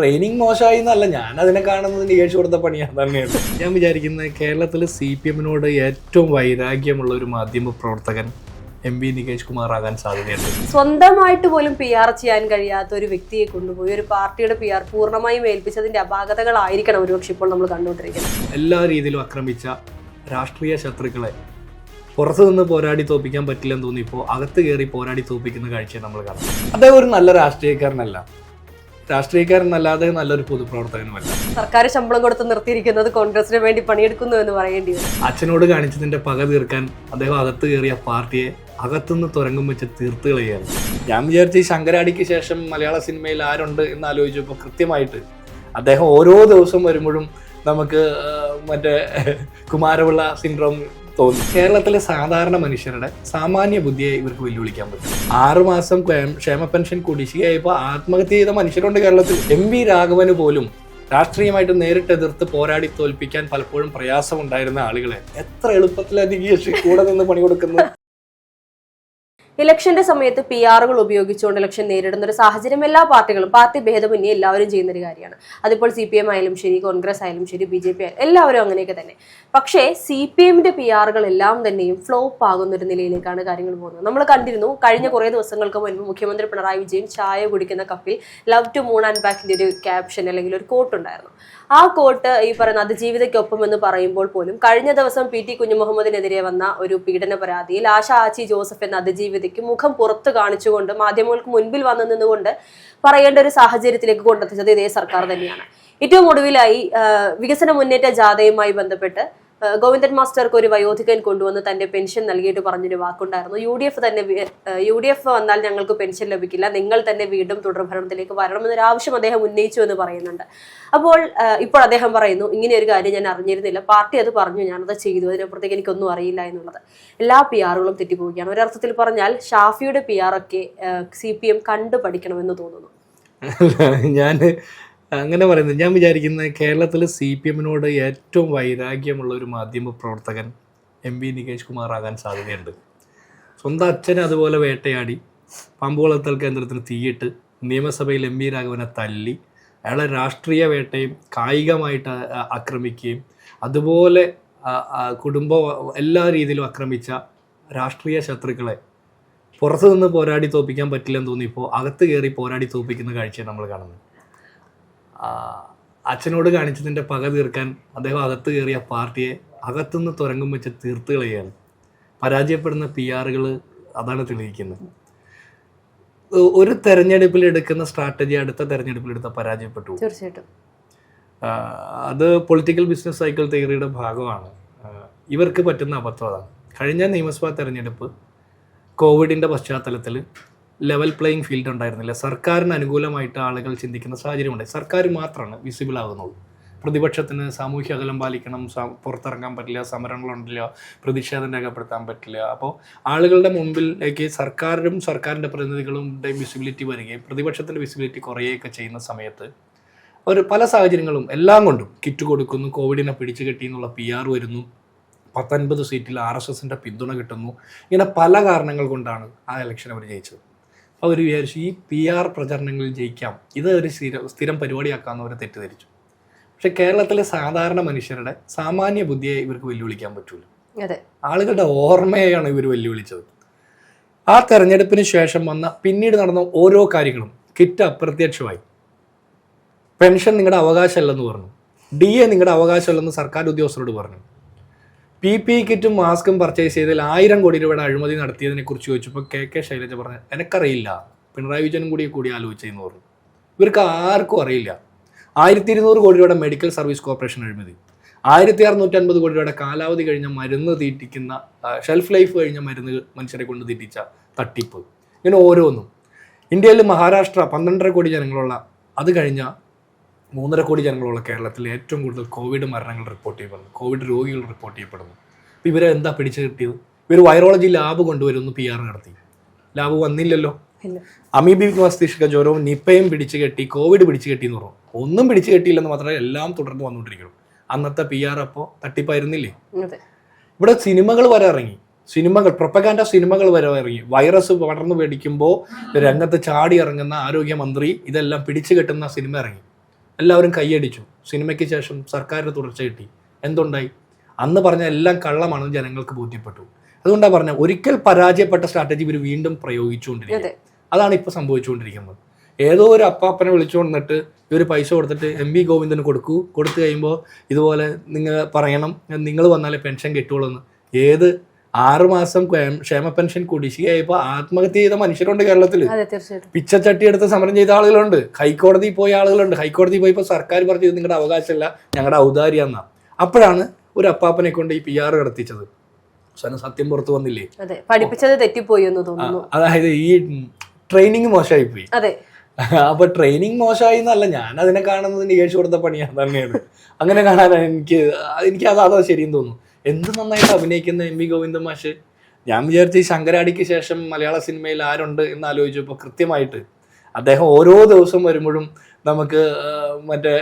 Training മോശമായി എന്നല്ല ഞാൻ അതിനെ കാണുന്നത് നികേഷ് കൊടുത്ത പണിയാണ് തന്നെയാണ് ഞാൻ വിചാരിക്കുന്നത് കേരളത്തിലെ സി പി എമ്മിനോട് ഏറ്റവും വൈരാഗ്യമുള്ള ഒരു മാധ്യമ പ്രവർത്തകൻ എം വി നികേഷ് കുമാർ ആകാൻ സാധ്യതയുണ്ട്. സ്വന്തമായിട്ട് പോലും പി ആർ ചെയ്യാൻ കഴിയാത്ത ഒരു വ്യക്തിയെ കൊണ്ടുപോയി ഒരു പാർട്ടിയുടെ പി ആർ പൂർണമായും ഏൽപ്പിച്ചതിന്റെ അപാകതകളായിരിക്കണം ഒരുപക്ഷെ ഇപ്പോൾ നമ്മൾ കണ്ടുകൊണ്ടിരിക്കുന്നത്. എല്ലാ രീതിയിലും ആക്രമിച്ച രാഷ്ട്രീയ ശത്രുക്കളെ പുറത്തു നിന്ന് പോരാടി തോപ്പിക്കാൻ പറ്റില്ലെന്ന് തോന്നിയപ്പോൾ അകത്ത് കയറി പോരാടി തോപ്പിക്കുന്ന കാഴ്ചയെ നമ്മൾ കാണും അദ്ദേഹം ഒരു നല്ല രാഷ്ട്രീയക്കാരനല്ല. രാഷ്ട്രീയക്കാരനല്ലാതെ നല്ലൊരു പൊതുപ്രവർത്തകനുമല്ല സർക്കാർ ശമ്പളം കൊടുത്ത് നിർത്തിയിരിക്കുന്നത് കോൺഗ്രസിന് വേണ്ടി പണിയെടുക്കുന്നു എന്ന് പറയേണ്ടി വരും. അച്ഛനോട് കാണിച്ചതിന്റെ പക തീർക്കാൻ അദ്ദേഹം അകത്ത് കയറിയ പാർട്ടിയെ അകത്തുനിന്ന് തുരങ്കം വെച്ച് തീർത്ത് കളയാണ് ഞാൻ വിചാരിച്ച ഈ ശങ്കരാടിക്ക് ശേഷം മലയാള സിനിമയിൽ ആരുണ്ട് എന്ന് ആലോചിച്ചപ്പോൾ കൃത്യമായിട്ട് അദ്ദേഹം ഓരോ ദിവസം വരുമ്പോഴും നമുക്ക് മറ്റേ കുമാരപിള്ള സിൻഡ്രോം തോന്നും. കേരളത്തിലെ സാധാരണ മനുഷ്യരുടെ സാമാന്യ ബുദ്ധിയെ ഇവർക്ക് വെല്ലുവിളിക്കാൻ പറ്റും. ആറുമാസം ക്ഷേമ- പെൻഷൻ കുടിശ്ശികയായപ്പോൾ ആത്മഹത്യ ചെയ്ത മനുഷ്യരുണ്ട് കേരളത്തിൽ. എം വി രാഘവന് പോലും രാഷ്ട്രീയമായിട്ട് നേരിട്ട് എതിർത്ത് പോരാടി തോൽപ്പിക്കാൻ പലപ്പോഴും പ്രയാസമുണ്ടായിരുന്ന ആളുകളെ എത്ര എളുപ്പത്തിലധികം കൂടെ നിന്ന് പണി കൊടുക്കുന്നത് ഇലക്ഷന്റെ സമയത്ത് പി ആറുകൾ ഉപയോഗിച്ചുകൊണ്ട് ഇലക്ഷൻ നേരിടുന്ന ഒരു സാഹചര്യം എല്ലാ പാർട്ടികളും പാർട്ടി ഭേദമന്യേ എല്ലാവരും ചെയ്യുന്ന ഒരു കാര്യമാണ്. അതിപ്പോൾ സി പി എം ആയാലും ശരി കോൺഗ്രസ് ആയാലും ശരി ബി ജെ പി ആയാലും എല്ലാവരും അങ്ങനെയൊക്കെ തന്നെ. പക്ഷേ സി പി എമ്മിന്റെ പി ആറുകൾ എല്ലാം തന്നെയും ഫ്ലോപ്പ് ആകുന്ന ഒരു നിലയിലേക്കാണ് കാര്യങ്ങൾ പോകുന്നത്. നമ്മൾ കണ്ടിരുന്നു കഴിഞ്ഞ കുറേ ദിവസങ്ങൾക്ക് മുൻപ് മുഖ്യമന്ത്രി പിണറായി വിജയൻ ചായ കുടിക്കുന്ന കപ്പിൽ ലവ് ടു മൂൺ ആൻഡ് ബാക്കിന്റെ ഒരു ക്യാപ്ഷൻ അല്ലെങ്കിൽ ഒരു കോട്ട് ഉണ്ടായിരുന്നു. ആ കോട്ട് ഈ പറയുന്ന അതിജീവിതയ്ക്കൊപ്പം എന്ന് പറയുമ്പോൾ പോലും കഴിഞ്ഞ ദിവസം പി ടി കുഞ്ഞുമുഹമ്മദിനെതിരെ വന്ന ഒരു പീഡന പരാതിയിൽ ആശ ആച്ചി ജോസഫ് എന്ന അതിജീവിതയ്ക്ക് മുഖം പുറത്ത് കാണിച്ചുകൊണ്ട് മാധ്യമങ്ങൾക്ക് മുൻപിൽ വന്നു നിന്നുകൊണ്ട് പറയേണ്ട ഒരു സാഹചര്യത്തിലേക്ക് കൊണ്ടെത്തിച്ചത് ഇതേ സർക്കാർ തന്നെയാണ്. ഏറ്റവും ഒടുവിലായി വികസന മുന്നേറ്റ ജാഥയുമായി ബന്ധപ്പെട്ട് ഗോവിന്ദൻ മാസ്റ്റർക്ക് ഒരു വയോധികൻ കൊണ്ടുവന്ന് തന്റെ പെൻഷൻ നൽകിയിട്ട് പറഞ്ഞൊരു വാക്കുണ്ടായിരുന്നു. യു ഡി എഫ് തന്നെ യു ഡി എഫ് വന്നാൽ ഞങ്ങൾക്ക് പെൻഷൻ ലഭിക്കില്ല നിങ്ങൾ തന്നെ വീണ്ടും തുടർഭരണത്തിലേക്ക് വരണമെന്നൊരു ആവശ്യം അദ്ദേഹം ഉന്നയിച്ചു എന്ന് പറയുന്നുണ്ട്. അപ്പോൾ ഇപ്പോൾ അദ്ദേഹം പറയുന്നു ഇങ്ങനെ ഒരു കാര്യം ഞാൻ അറിഞ്ഞിരുന്നില്ല. പാർട്ടി അത് പറഞ്ഞു ഞാനത് ചെയ്തു. അതിനപ്പുറത്തേക്ക് എനിക്കൊന്നും അറിയില്ല എന്നുള്ളത്. എല്ലാ പി ആറുകളും തെറ്റിപ്പോവുകയാണ്. ഒരർത്ഥത്തിൽ പറഞ്ഞാൽ ഷാഫിയുടെ പി ഒക്കെ സി പി എം കണ്ടു പഠിക്കണമെന്ന് തോന്നുന്നു. ഞാൻ അങ്ങനെ പറയുന്നത്. ഞാൻ വിചാരിക്കുന്നത് കേരളത്തിൽ സി പി എമ്മിനോട് ഏറ്റവും വൈരാഗ്യമുള്ള ഒരു മാധ്യമ പ്രവർത്തകൻ എം വി നികേഷ് കുമാർ ആകാൻ സാധ്യതയുണ്ട്. സ്വന്തം അച്ഛനെ അതുപോലെ വേട്ടയാടി പാമ്പുകുളത്തൽ കേന്ദ്രത്തിന് തീയിട്ട് നിയമസഭയിൽ എം വി രാഘവനെ തല്ലി അയാളെ രാഷ്ട്രീയ വേട്ടയും കായികമായിട്ട് ആക്രമിക്കുകയും അതുപോലെ കുടുംബ എല്ലാ രീതിയിലും ആക്രമിച്ച രാഷ്ട്രീയ ശത്രുക്കളെ പുറത്തു നിന്ന് പോരാടി തോപ്പിക്കാൻ പറ്റില്ലെന്ന് തോന്നിയപ്പോൾ അകത്ത് കയറി പോരാടി തോപ്പിക്കുന്ന കാഴ്ചയാണ് നമ്മൾ കാണുന്നത്. അച്ഛനോട് കാണിച്ചതിന്റെ പക തീർക്കാൻ അദ്ദേഹം അകത്ത് കയറിയ പാർട്ടിയെ അകത്തുനിന്ന് തുരങ്കം വെച്ച് തീർത്ത് കളയുകയാണ്. പരാജയപ്പെടുന്ന പി ആറുകൾ അതാണ് തെളിയിക്കുന്നത്. ഒരു തെരഞ്ഞെടുപ്പിൽ എടുക്കുന്ന സ്ട്രാറ്റജി അടുത്ത തെരഞ്ഞെടുപ്പിൽ എടുത്ത പരാജയപ്പെട്ടു. തീർച്ചയായിട്ടും. അത് പൊളിറ്റിക്കൽ ബിസിനസ് സൈക്കിൾ തിയറിയുടെ ഭാഗമാണ്. ഇവർക്ക് പറ്റുന്ന അബദ്ധം അതാണ്. കഴിഞ്ഞ നിയമസഭാ തെരഞ്ഞെടുപ്പ് കോവിഡിന്റെ പശ്ചാത്തലത്തിൽ ലെവൽ പ്ലേയിങ് ഫീൽഡ് ഉണ്ടായിരുന്നില്ല. സർക്കാരിന് അനുകൂലമായിട്ട് ആളുകൾ ചിന്തിക്കുന്ന സാഹചര്യമുണ്ടായി സർക്കാർ മാത്രമാണ് വിസിബിൾ ആകുന്നത് പ്രതിപക്ഷത്തിന് സാമൂഹ്യ അകലം പാലിക്കണം പുറത്തിറങ്ങാൻ പറ്റില്ല സമരങ്ങളുണ്ടില്ല പ്രതിഷേധം രേഖപ്പെടുത്താൻ പറ്റില്ല. അപ്പോൾ ആളുകളുടെ മുമ്പിലേക്ക് സർക്കാരും സർക്കാരിന്റെ പ്രതിനിധികളും വിസിബിലിറ്റി വരികയും പ്രതിപക്ഷത്തിന്റെ വിസിബിലിറ്റി കുറയുകയൊക്കെ ചെയ്യുന്ന സമയത്ത് ഒരു പല സാഹചര്യങ്ങളും എല്ലാം കൊണ്ടും കിറ്റ് കൊടുക്കുന്നു കോവിഡിനെ പിടിച്ചു കെട്ടി എന്നുള്ള പി ആർ വരുന്നു പത്തൊൻപത് സീറ്റിൽ ആർ എസ് എസിന്റെ പിന്തുണ കിട്ടുന്നു. ഇങ്ങനെ പല കാരണങ്ങൾ കൊണ്ടാണ് ആ ഇലക്ഷൻ അവർ ജയിച്ചത്. അവർ വിചാരിച്ചു ഈ പി ആർ പ്രചരണങ്ങളിൽ ജയിക്കാം. ഇത് ഒരു സ്ഥിരം സ്ഥിരം പരിപാടിയാക്കാമെന്ന് അവർ തെറ്റിദ്ധരിച്ചു. പക്ഷെ കേരളത്തിലെ സാധാരണ മനുഷ്യരുടെ സാമാന്യ ബുദ്ധിയെ ഇവർക്ക് വെല്ലുവിളിക്കാൻ പറ്റൂല. ആളുകളുടെ ഓർമ്മയാണ് ഇവർ വെല്ലുവിളിച്ചത്. ആ തെരഞ്ഞെടുപ്പിന് ശേഷം വന്ന പിന്നീട് നടന്ന ഓരോ കാര്യങ്ങളും കിറ്റ് അപ്രത്യക്ഷമായി. പെൻഷൻ നിങ്ങളുടെ അവകാശമല്ലെന്ന് പറഞ്ഞു. ഡി എ നിങ്ങളുടെ അവകാശമല്ലെന്ന് സർക്കാർ ഉദ്യോഗസ്ഥരോട് പറഞ്ഞു. പി പി കിറ്റും മാസ്കും പർച്ചേസ് ചെയ്തതിൽ ആയിരം കോടി രൂപയുടെ അഴിമതി നടത്തിയതിനെ കുറിച്ച് ചോദിച്ചപ്പോൾ കെ കെ ശൈലജ പറഞ്ഞു എനിക്കറിയില്ല. പിണറായി വിജയനും കൂടി കൂടി ആലോചിച്ചെന്ന് പറഞ്ഞു. ഇവർക്ക് ആർക്കും അറിയില്ല. ആയിരത്തി ഇരുന്നൂറ് കോടി രൂപയുടെ മെഡിക്കൽ സർവീസ് കോർപ്പറേഷൻ അഴിമതി. ആയിരത്തി അറുന്നൂറ്റി അൻപത് കോടി രൂപയുടെ കാലാവധി കഴിഞ്ഞ മരുന്ന് തീറ്റിക്കുന്ന ഷെൽഫ് ലൈഫ് കഴിഞ്ഞ മരുന്ന് മനുഷ്യരെ കൊണ്ട് തീറ്റിച്ച തട്ടിപ്പ്. ഇങ്ങനെ ഓരോന്നും. ഇന്ത്യയിൽ മഹാരാഷ്ട്ര പന്ത്രണ്ടര കോടി ജനങ്ങളുള്ള അത് കഴിഞ്ഞ മൂന്നര കോടി ജനങ്ങളുള്ള കേരളത്തിൽ ഏറ്റവും കൂടുതൽ കോവിഡ് മരണങ്ങൾ റിപ്പോർട്ട് ചെയ്യപ്പെടുന്നു. കോവിഡ് രോഗികൾ റിപ്പോർട്ട് ചെയ്യപ്പെടുന്നു. അപ്പോൾ ഇവരെ എന്താ പിടിച്ചു കിട്ടിയത്? ഇവർ വൈറോളജി ലാബ് കൊണ്ടുവരുന്നു പി ആർ നടത്തി. ലാബ് വന്നില്ലല്ലോ. അമീബിക് മസ്തിഷ്ക ജ്വരവും നിപ്പയും പിടിച്ചു കെട്ടി കോവിഡ് പിടിച്ചു കെട്ടി എന്ന് പറഞ്ഞു. ഒന്നും പിടിച്ചു കെട്ടിയില്ലെന്ന് മാത്രമേ എല്ലാം തുടർന്ന് വന്നുകൊണ്ടിരിക്കുന്നു അന്നത്തെ പി ആർ അപ്പോൾ തട്ടിപ്പായിരുന്നില്ലേ? ഇവിടെ സിനിമകൾ വരെ ഇറങ്ങി. സിനിമകൾ പ്രൊപ്പഗാൻഡ സിനിമകൾ വരെ ഇറങ്ങി. വൈറസ് പടർന്നു പേടിക്കുമ്പോൾ രംഗത്ത് ചാടി ഇറങ്ങുന്ന ആരോഗ്യമന്ത്രി ഇതെല്ലാം പിടിച്ചു കെട്ടുന്ന സിനിമ ഇറങ്ങി. എല്ലാവരും കൈയടിച്ചു. സിനിമയ്ക്ക് ശേഷം സർക്കാരിന് തുടർച്ച കിട്ടി. എന്തുണ്ടായി? അന്ന് പറഞ്ഞ എല്ലാം കള്ളമാണെന്ന് ജനങ്ങൾക്ക് ബോധ്യപ്പെട്ടു. അതുകൊണ്ടാണ് പറഞ്ഞത് ഒരിക്കൽ പരാജയപ്പെട്ട സ്ട്രാറ്റജി ഇവർ വീണ്ടും പ്രയോഗിച്ചുകൊണ്ടിരിക്കുന്നത് അതാണ് ഇപ്പോൾ സംഭവിച്ചുകൊണ്ടിരിക്കുന്നത്. ഏതോ ഒരു അപ്പാപ്പനെ വിളിച്ചുകൊണ്ടിട്ട് ഇവർ പൈസ കൊടുത്തിട്ട് എം വി ഗോവിന്ദന് കൊടുക്കൂ. കൊടുത്തു കഴിയുമ്പോൾ ഇതുപോലെ നിങ്ങൾ പറയണം നിങ്ങൾ വന്നാലേ പെൻഷൻ കിട്ടുള്ളൂ എന്ന് ഏത് ആറ് മാസം ക്ഷേമ- പെൻഷൻ കുടിശ്ശികയായപ്പോൾ ആത്മഹത്യ ചെയ്ത മനുഷ്യരുണ്ട് കേരളത്തിൽ പിച്ചച്ചട്ടി എടുത്ത് സമരം ചെയ്ത ആളുകളുണ്ട്. ഹൈക്കോടതി പോയ ആളുകളുണ്ട്. ഹൈക്കോടതി പോയപ്പോൾ സർക്കാർ പറഞ്ഞു ഇത് നിങ്ങളുടെ അവകാശമല്ല ഞങ്ങളുടെ ഔദാര്യാന്നാ. അപ്പോഴാണ് ഒരു അപ്പാപ്പനെ കൊണ്ട് ഈ പി ആർ കടത്തിച്ചത്. സത്യം പുറത്തു വന്നില്ലേ? പഠിപ്പിച്ചത് തെറ്റിപ്പോയി എന്ന് തോന്നുന്നു. അതായത് ഈ ട്രെയിനിങ് മോശമായി പോയി. അതെ. അപ്പൊ ട്രെയിനിങ് മോശമായി എന്നല്ല ഞാൻ അതിനെ കാണുന്നത് നികേഷ് കൊടുത്ത പണിയാണ് തന്നെയാണ് അങ്ങനെ കാണാനാണ് എനിക്ക് എനിക്ക് അത് അതാ ശരിയെന്ന് തോന്നുന്നു. എന്ത് നന്നായിട്ട് അഭിനയിക്കുന്ന എം വി ഗോവിന്ദ മാഷ്? ഞാൻ വിചാരിച്ച ഈ ശങ്കരാടിക്ക് ശേഷം മലയാള സിനിമയിൽ ആരുണ്ട് എന്ന് ആലോചിച്ചപ്പോൾ കൃത്യമായിട്ട് അദ്ദേഹം ഓരോ ദിവസം വരുമ്പോഴും നമുക്ക് മറ്റേ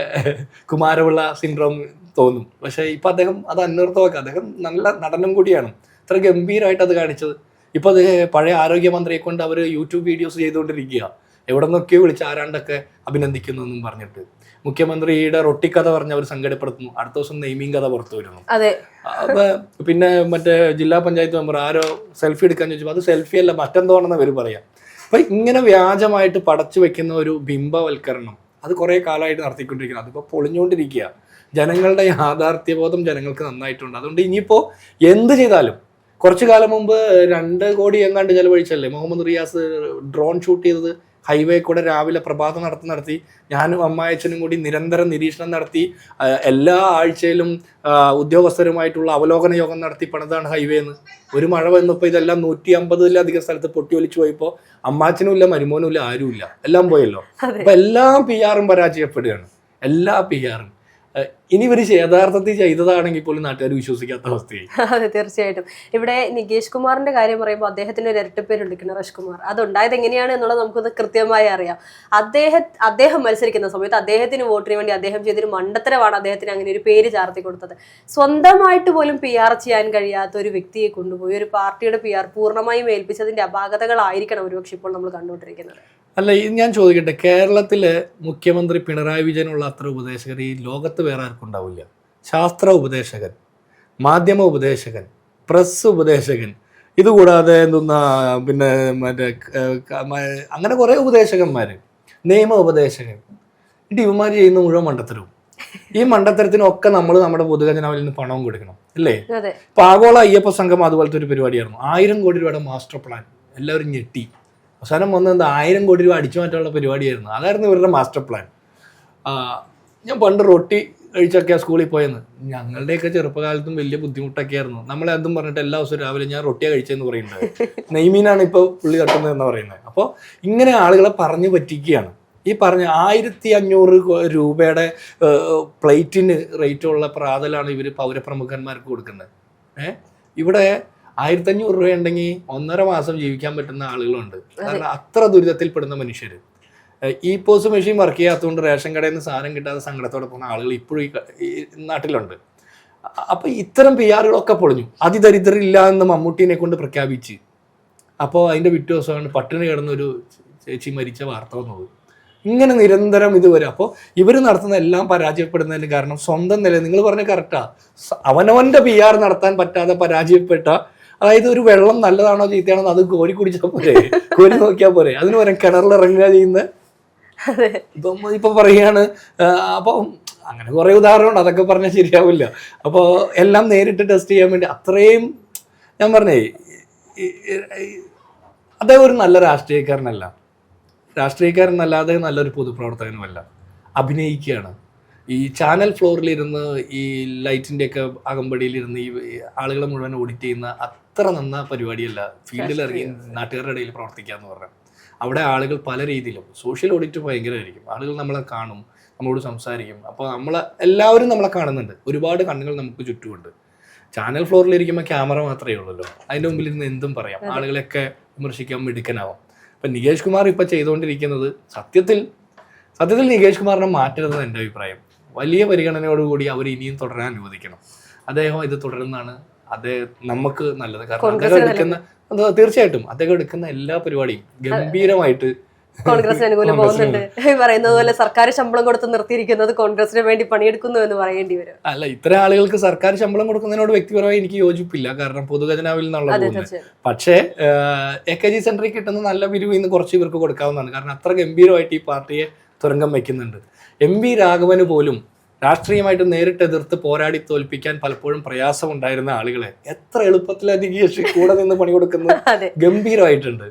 കുമാരപിള്ള സിൻഡ്രോം തോന്നും. പക്ഷേ ഇപ്പം അദ്ദേഹം അത് അന്വർത്ഥമാക്കുക അദ്ദേഹം നല്ല നടനം കൂടിയാണ്. ഇത്ര ഗംഭീരമായിട്ട് അത് കാണിച്ചത്. ഇപ്പോൾ അത് പഴയ ആരോഗ്യമന്ത്രിയെ കൊണ്ട് അവർ യൂട്യൂബ് വീഡിയോസ് ചെയ്തുകൊണ്ടിരിക്കുക എവിടെ നിന്നൊക്കെയോ വിളിച്ച് ആരാണ്ടൊക്കെ അഭിനന്ദിക്കുന്നു എന്നും പറഞ്ഞിട്ട്. മുഖ്യമന്ത്രിയുടെ റൊട്ടിക്കഥ പറഞ്ഞ് അവർ സങ്കടപ്പെടുത്തുന്നു. അടുത്ത ദിവസം നെയ്മീൻ കഥ പുറത്തു വരുന്നു. അപ്പൊ പിന്നെ മറ്റേ ജില്ലാ പഞ്ചായത്ത് മെമ്പർ ആരോ സെൽഫി എടുക്കാൻ ചോദിച്ചപ്പോൾ അത് സെൽഫി അല്ല മറ്റെന്തോണെന്ന് അവർ പറയാം. അപ്പൊ ഇങ്ങനെ വ്യാജമായിട്ട് പടച്ചു വെക്കുന്ന ഒരു ബിംബവൽക്കരണം അത് കുറെ കാലമായിട്ട് നടത്തിക്കൊണ്ടിരിക്കുന്നത് അതിപ്പോ പൊളിഞ്ഞുകൊണ്ടിരിക്കുക. ജനങ്ങളുടെ യാഥാർത്ഥ്യബോധം ജനങ്ങൾക്ക് നന്നായിട്ടുണ്ട്. അതുകൊണ്ട് ഇനിയിപ്പോ എന്ത് ചെയ്താലും കുറച്ചു കാലം മുമ്പ് രണ്ട് കോടി എങ്ങാണ്ട് ചെലവഴിച്ചല്ലേ? മുഹമ്മദ് റിയാസ് ഡ്രോൺ ഷൂട്ട് ചെയ്തത് ഹൈവേ കൂടെ രാവിലെ പ്രഭാതം നടത്തി നടത്തി. ഞാനും അമ്മായച്ചനും കൂടി നിരന്തരം നിരീക്ഷണം നടത്തി. എല്ലാ ആഴ്ചയിലും ഉദ്യോഗസ്ഥരുമായിട്ടുള്ള അവലോകന യോഗം നടത്തി പണിതാണ് ഹൈവേ എന്ന്. ഒരു മഴ വന്നപ്പോൾ ഇതെല്ലാം നൂറ്റി അമ്പതിലധികം സ്ഥലത്ത് പൊട്ടി ഒലിച്ചു പോയപ്പോൾ അമ്മാച്ചനും ഇല്ല മരുമോനും ഇല്ല ആരുമില്ല. എല്ലാം പോയല്ലോ. അപ്പൊ എല്ലാ പി ആറും പരാജയപ്പെടുകയാണ്. എല്ലാ പി ആറും ഇനി ഇവർ യഥാർത്ഥത്തിൽ ചെയ്തതാണെങ്കിൽ പോലും നാട്ടുകാർ വിശ്വസിക്കാത്ത അവസ്ഥയായി. അതെ തീർച്ചയായിട്ടും. ഇവിടെ നികേഷ് കുമാറിന്റെ കാര്യം പറയുമ്പോൾ അദ്ദേഹത്തിന് ഒരു ഇരട്ടപ്പേരുണ്ട് കിണറഷ് കുമാർ. അതുണ്ടായത് എങ്ങനെയാണ് എന്നുള്ളത് നമുക്കൊന്ന് കൃത്യമായി അറിയാം. അദ്ദേഹം അദ്ദേഹം മത്സരിക്കുന്ന സമയത്ത് അദ്ദേഹത്തിന് വോട്ടിന് വേണ്ടി അദ്ദേഹം ചെയ്തൊരു മണ്ടത്തരമാണ് അദ്ദേഹത്തിന് അങ്ങനെ ഒരു പേര് ചാർത്തി കൊടുത്തത്. സ്വന്തമായിട്ട് പോലും പി ആർ ചെയ്യാൻ കഴിയാത്ത ഒരു വ്യക്തിയെ കൊണ്ടുപോയി ഒരു പാർട്ടിയുടെ പി ആർ പൂർണമായും ഏൽപ്പിച്ചതിന്റെ അപാകതകളായിരിക്കണം ഒരുപക്ഷെ ഇപ്പോൾ നമ്മൾ കണ്ടുകൊണ്ടിരിക്കുന്നത്. അല്ല ഇത് ഞാൻ ചോദിക്കട്ടെ കേരളത്തിലെ മുഖ്യമന്ത്രി പിണറായി വിജയനുള്ള അത്ര ഉപദേശകർ ഈ ലോകത്ത് വേറെ ആർക്കും ഉണ്ടാവില്ല. ശാസ്ത്ര ഉപദേശകൻ മാധ്യമ ഉപദേശകൻ പ്രസ് ഉപദേശകൻ ഇതുകൂടാതെ എന്തുന്നാ പിന്നെ മറ്റേ അങ്ങനെ കുറേ ഉപദേശകന്മാർ നിയമ ഉപദേശകൻ. എന്നിട്ട് ഇവന്മാർ ചെയ്യുന്ന മുഴുവൻ മണ്ടത്തരവും. ഈ മണ്ടത്തരത്തിനൊക്കെ നമ്മൾ നമ്മുടെ പൊതുഖജനാവിൽ നിന്ന് പണവും കൊടുക്കണം അല്ലേ? ഇപ്പൊ ആഗോള അയ്യപ്പ സംഘം അതുപോലത്തെ ഒരു പരിപാടിയായിരുന്നു. ആയിരം കോടി രൂപയുടെ മാസ്റ്റർ പ്ലാൻ. എല്ലാവരും ഞെട്ടി. അവസാനം വന്നത് ആയിരം കോടി രൂപ അടിച്ചു മാറ്റാനുള്ള പരിപാടിയായിരുന്നു. അതായിരുന്നു ഇവരുടെ മാസ്റ്റർ പ്ലാൻ ഞാൻ പണ്ട് റൊട്ടി കഴിച്ചൊക്കെ സ്കൂളിൽ പോയെന്ന്. ഞങ്ങളുടെയൊക്കെ ചെറുപ്പകാലത്തും വലിയ ബുദ്ധിമുട്ടൊക്കെ ആയിരുന്നു നമ്മളെ അതും പറഞ്ഞിട്ട് എല്ലാ ദിവസവും രാവിലെ ഞാൻ റൊട്ടിയാ കഴിച്ചതെന്ന് പറയുന്നത്. നെയ്മീനാണ് ഇപ്പോൾ പുള്ളി തട്ടുന്നതെന്ന് പറയുന്നത്. അപ്പോൾ ഇങ്ങനെ ആളുകളെ പറഞ്ഞു പറ്റിക്കുകയാണ്. ഈ പറഞ്ഞ ആയിരത്തി അഞ്ഞൂറ് രൂപയുടെ പ്ലേറ്റിന് റേറ്റുള്ള പ്രാതലാണ് ഇവർ പൗരപ്രമുഖന്മാർക്ക് കൊടുക്കുന്നത്. ഏഹ് ഇവിടെ ആയിരത്തി അഞ്ഞൂറ് രൂപ ഉണ്ടെങ്കിൽ ഒന്നര മാസം ജീവിക്കാൻ പറ്റുന്ന ആളുകളുണ്ട്. കാരണം അത്ര ദുരിതത്തിൽപ്പെടുന്ന മനുഷ്യർ ഈ പോസ് മെഷീൻ വർക്ക് ചെയ്യാത്തതുകൊണ്ട് റേഷൻ കടയിൽ നിന്ന് സാധനം കിട്ടാതെ സങ്കടത്തോടെ പോകുന്ന ആളുകൾ ഇപ്പോഴും ഈ നാട്ടിലുണ്ട്. അപ്പൊ ഇത്തരം പി ആറുകളൊക്കെ പൊളിഞ്ഞു. അതിദരിദ്രില്ല എന്ന് മമ്മൂട്ടിനെ കൊണ്ട് പ്രഖ്യാപിച്ച്. അപ്പോൾ അതിന്റെ പിറ്റേ ദിവസമാണ് പട്ടിണി കിടന്ന ഒരു ചേച്ചി മരിച്ച വാർത്ത വന്നത്. ഇങ്ങനെ നിരന്തരം ഇത് വരും. അപ്പോൾ ഇവർ നടത്തുന്ന എല്ലാം പരാജയപ്പെടുന്നതിന് കാരണം സ്വന്തം നില. നിങ്ങൾ പറഞ്ഞ കറക്റ്റാ അവനവന്റെ പി ആർ നടത്താൻ പറ്റാതെ പരാജയപ്പെട്ട അതായത് ഒരു വെള്ളം നല്ലതാണോ ചീത്തയാണോ അത് കോരി കുടിച്ചാൽ പോരെ. കോരി നോക്കിയാൽ പോരെ. അതിന് പകരം കിണറിൽ ഇറങ്ങുക ചെയ്യുന്ന ഇപ്പം ഇപ്പൊ പറയാണ്. അപ്പം അങ്ങനെ കുറെ ഉദാഹരണമുണ്ട് അതൊക്കെ പറഞ്ഞാൽ ശരിയാവില്ല. അപ്പോൾ എല്ലാം നേരിട്ട് ടെസ്റ്റ് ചെയ്യാൻ വേണ്ടി അത്രയും ഞാൻ പറഞ്ഞേ അദ്ദേഹം ഒരു നല്ല രാഷ്ട്രീയക്കാരനല്ല. രാഷ്ട്രീയക്കാരനല്ലാതെ നല്ലൊരു പൊതുപ്രവർത്തകനുമല്ല. അഭിനയിക്കുകയാണ്. ഈ ചാനൽ ഫ്ലോറിലിരുന്ന് ഈ ലൈറ്റിന്റെയൊക്കെ അകമ്പടിയിലിരുന്ന് ഈ ആളുകളെ മുഴുവൻ ഓഡിറ്റ് ചെയ്യുന്ന അത്ര നന്ന പരിപാടിയല്ല. ഫീൽഡിൽ ഇറങ്ങി നാട്ടുകാരുടെ ഇടയിൽ പ്രവർത്തിക്കുക എന്ന് പറഞ്ഞാൽ അവിടെ ആളുകൾ പല രീതിയിലും. സോഷ്യൽ ഓഡിറ്റ് ഭയങ്കരമായിരിക്കും. ആളുകൾ നമ്മളെ കാണും നമ്മളോട് സംസാരിക്കും. അപ്പോൾ നമ്മളെ എല്ലാവരും നമ്മളെ കാണുന്നുണ്ട്. ഒരുപാട് കണ്ണുകൾ നമുക്ക് ചുറ്റുമുണ്ട്. ചാനൽ ഫ്ലോറിൽ ഇരിക്കുമ്പോൾ ക്യാമറ മാത്രമേ ഉള്ളല്ലോ. അതിന്റെ മുമ്പിൽ ഇരുന്ന് എന്തും പറയാം. ആളുകളെയൊക്കെ വിമർശിക്കാൻ മിടുക്കനാവാം. അപ്പം നികേഷ് കുമാർ ഇപ്പം ചെയ്തുകൊണ്ടിരിക്കുന്നത് സത്യത്തിൽ സത്യത്തിൽ നികേഷ് കുമാറിനെ മാറ്റരുതെന്ന് എന്റെ അഭിപ്രായം. വലിയ പരിഗണനയോടുകൂടി അവർ ഇനിയും തുടരാൻ അനുവദിക്കണം. അദ്ദേഹം ഇത് തുടരുന്നതാണ് അദ്ദേഹം നമുക്ക് നല്ലത്. കാരണം അദ്ദേഹം എടുക്കുന്ന തീർച്ചയായിട്ടും. അദ്ദേഹം എടുക്കുന്ന എല്ലാ പരിപാടിയും ഗംഭീരമായിട്ട് കോൺഗ്രസിന് അനുകൂലം പോകുന്നുണ്ട്. പറയുന്നത് പോലെ സർക്കാർ ശമ്പളം കൊടുത്ത് നിർത്തിയിരിക്കുന്നത് കോൺഗ്രസിന് വേണ്ടി പണിയെടുക്കുന്നു എന്ന് പറയേണ്ടി വരും. അല്ല ഇത്തരം ആളുകൾക്ക് സർക്കാർ ശമ്പളം കൊടുക്കുന്നതിനോട് വ്യക്തിപരമായി എനിക്ക് യോജിപ്പില്ല. കാരണം പൊതുഖജനാവിൽ നിന്നുള്ള അതെ പക്ഷേ എ കെ ജി സെന്ററിൽ കിട്ടുന്ന നല്ല പിരിവ് ഇന്ന് കുറച്ച് ഇവർക്ക് കൊടുക്കാവുന്നതാണ്. കാരണം അത്ര ഗംഭീരമായിട്ട് ഈ പാർട്ടിയെ തുരങ്കം വയ്ക്കുന്നുണ്ട്. എം വി രാഘവന് പോലും രാഷ്ട്രീയമായിട്ട് നേരിട്ട് എതിർത്ത് പോരാടി തോൽപ്പിക്കാൻ പലപ്പോഴും പ്രയാസമുണ്ടായിരുന്ന ആളുകളെ എത്ര എളുപ്പത്തിൽ കൂടെ നിന്ന് പണി കൊടുക്കുന്നത് ഗംഭീരമായിട്ടുണ്ട്.